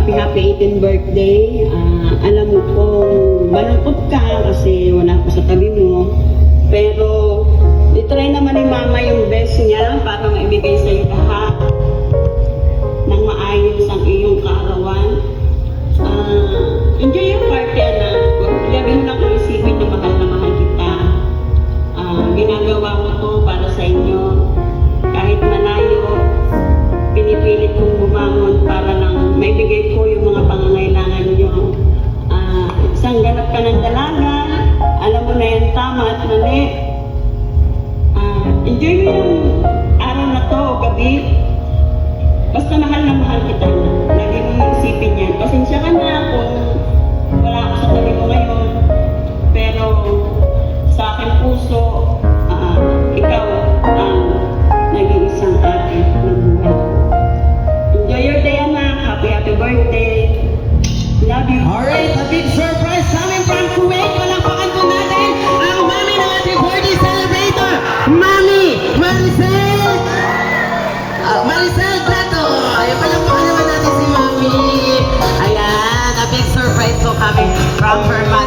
happy happy 18th birthday. Uh, alam mo kung malungkot ka kasi wala ko sa tabi mo. Pero, itry naman ni mama yung best niya para maibigay sa iyo Enjoy mo yung araw na to, gabi. Basta mahal na mahal kita. Maricel! Uh, ah, Maricel Plato! Ayan naman natin si Mami. Ayan, a big surprise po coming from her.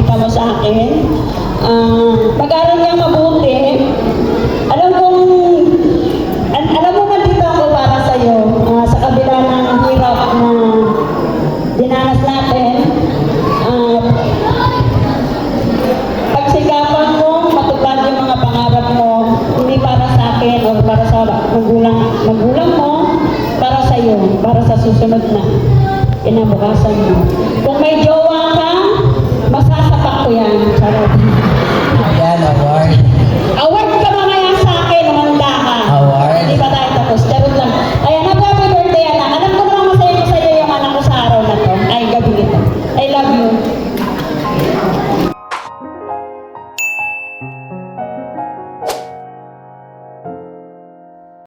nakita mo sa akin. Ah, uh, pag-aral niya mabuti. Alam kong, al alam mo nandito ako para sa'yo uh, sa kabila ng hirap na dinanas natin. Uh, pagsikapan mo, matupad yung mga pangarap mo, hindi para sa akin o para sa magulang, magulang mo, para sa'yo, para sa susunod na kinabukasan mo. Kung may Diyos, Masasapak ko yan. Charot.